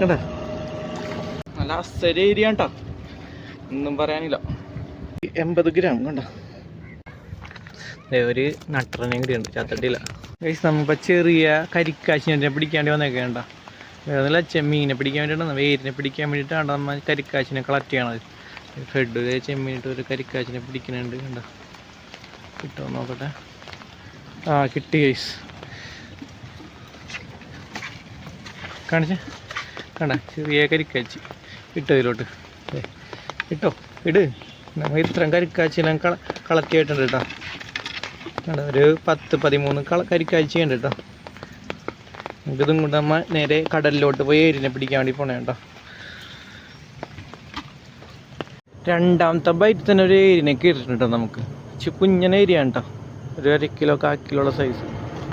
കണ്ട നല്ല അസരി ഏരിയ കേട്ടോ ഒന്നും പറയാനില്ല. എൺപത് ഗ്രാം കണ്ട? ഒരു നട്ടറിനെ കൂടി ഉണ്ട് ചത്തട്ടില്ല ഗൈസ് നമ്മളിപ്പോൾ ചെറിയ കരിക്കാശിനെ പിടിക്കാണ്ടി വന്നേക്കെ വേറെ വേറെ ചെമ്മീനെ പിടിക്കാൻ വേണ്ടിയിട്ടാണ് വേരിനെ പിടിക്കാൻ വേണ്ടിയിട്ടാണ് നമ്മൾ കരിക്കാശിനെ കളക്ട് ചെയ്യണത്. ഫെഡ് ചെമ്മീനിട്ട് ഒരു കരിക്കാശിനെ പിടിക്കുന്നുണ്ട് കണ്ട? കിട്ടുമോ നോക്കട്ടെ. ആ കിട്ടി ഗൈസ്. കാണിച്ചേ? കണ്ട ചെറിയ കരിക്കാച്ചി ഇട്ടോ ഇതിലോട്ട് ഇട്ടോ ഇട്. നമ്മൾ ഇത്രയും കരിക്കാച്ചി ഞാൻ കള കളക്ട് ചെയ്തിട്ടുണ്ട് കേട്ടോ. കണ്ട ഒരു പത്ത് പതിമൂന്ന് കള കരിക്കാച്ചി ഉണ്ട് കേട്ടോ. ഇതും കൊണ്ട് നമ്മ നേരെ കടലിലോട്ട് പോയി ഏരിനെ പിടിക്കാൻ വേണ്ടി പോണേ കേട്ടോ. രണ്ടാമത്തെ ബൈറ്റ് തന്നെ ഒരു ഏരിനെ കയറിയിട്ടുണ്ട് നമുക്ക്. ഇച്ചിരി കുഞ്ഞൻ ഏരിയ കേട്ടോ. ഒരു അര കിലോ കാ കിലോ ഉള്ള സൈസ്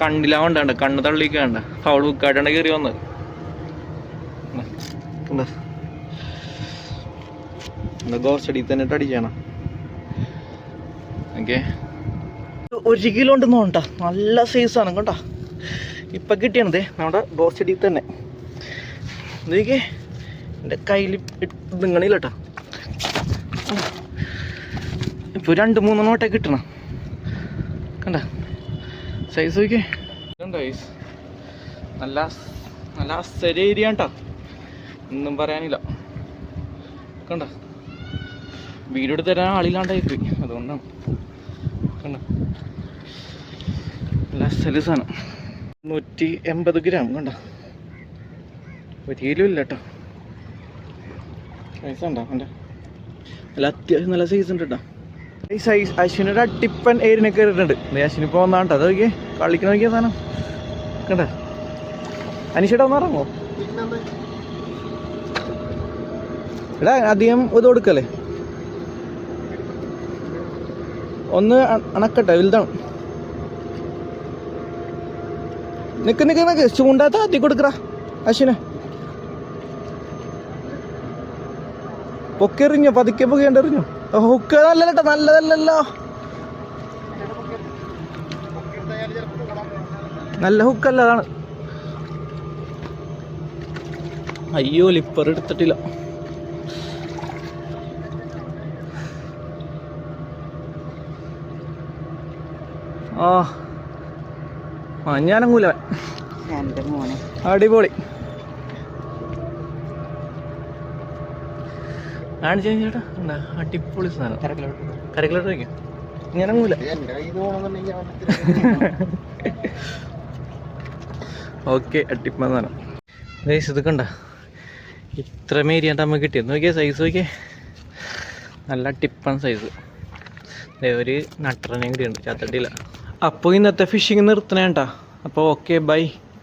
കണ്ടില്ല വേണ്ട കണ്ണ് തള്ളിക്കാണ്ട് ഫൗൾ ബുക്കായിട്ടാണ് കയറി വന്നത്. തന്നെ ഇട്ട് അടിക്കണം ഓക്കെ ഒരു കിലോ ഉണ്ട് നോണ്ട നല്ല സൈസാണ് കേട്ടോ. ഇപ്പൊ കിട്ടിയാണതേ നമ്മുടെ ഗോസ്റ്റഡി തന്നെ. ഇതൊക്കെ എന്റെ കയ്യിൽ നിങ്ങളില്ല കേട്ടോ ഇപ്പൊ രണ്ട് മൂന്ന് നോട്ടേ കിട്ടണ. കണ്ട? സൈസ് നോക്കിയേ. കണ്ടോ? നല്ല നല്ല അസരി ഏരിയ കേട്ടോ ഒന്നും പറയാനില്ല. കണ്ട? വീഡിയോ എടുത്ത് തരാൻ ആളില്ലാണ്ടായി പോയി. അതുകൊണ്ടാണ്. കണ്ട? സാധനം. നൂറ്റി എൺപത് ഗ്രാം കണ്ട? ഒരു കിലോ ഇല്ല കേട്ടോ. സൈസ് ഉണ്ടോ? കണ്ട? നല്ല അത്യാവശ്യം നല്ല സൈസ് ഉണ്ട് കേട്ടോ. ഈ സൈസ് അശ്വിനൊരു അട്ടിപ്പൻ ഏരിനെ കയറിയിട്ടുണ്ട്. ദേ അശ്വിന് ഇപ്പോൾ വന്നാട്ടോ അത് നോക്കിയേ. കളിക്കുന്ന നോക്കിയ സാധനം. കണ്ട? അനീഷേട്ടാ ഒന്ന് എടാ അധികം ഇത് കൊടുക്കല്ലേ? ഒന്ന് അണക്കട്ടെ വലുതാണ്. നിക്ക് നിക്ക് നിക്ക് ചൂണ്ടാത്ത താത്തി കൊടുക്കറ അശ്വിനെ. പൊക്കെറിഞ്ഞോ പതുക്കെ പൊക്കെണ്ടെറിഞ്ഞോ ഹുക്ക് നല്ലല്ലോ നല്ലതല്ലല്ലോ. നല്ല ഹുക്കല്ല അതാണ് അയ്യോ ലിപ്പർ എടുത്തിട്ടില്ല. ആ. ആ ഞാനങ്ങൂല. എന്റെ മോനെ. അടിപൊളി. കാണിച്ചു ചേട്ടാ അടിപൊളി സാധനം. കരക്കിലോട്ട്. വയ്ക്കാം. ഞാനങ്ങൂല. ഓക്കെ അട്ടിപ്പ സാധനം. ഗൈസ് ഇത് കണ്ട. ഇത്ര മേരിയാണ്ട് നമുക്ക് കിട്ടിയത്. നോക്കിയേ സൈസ് നോക്കിയേ. നല്ല ടിപ്പൺ സൈസ് ഒരു നട്ടറിനെയും കൂടിയുണ്ട് ഉണ്ട്. ചത്തട്ടിയില്ല അപ്പോൾ ഇന്നത്തെ ഫിഷിങ് നിർത്തണേണ്ട അപ്പോൾ ഓക്കെ ബൈ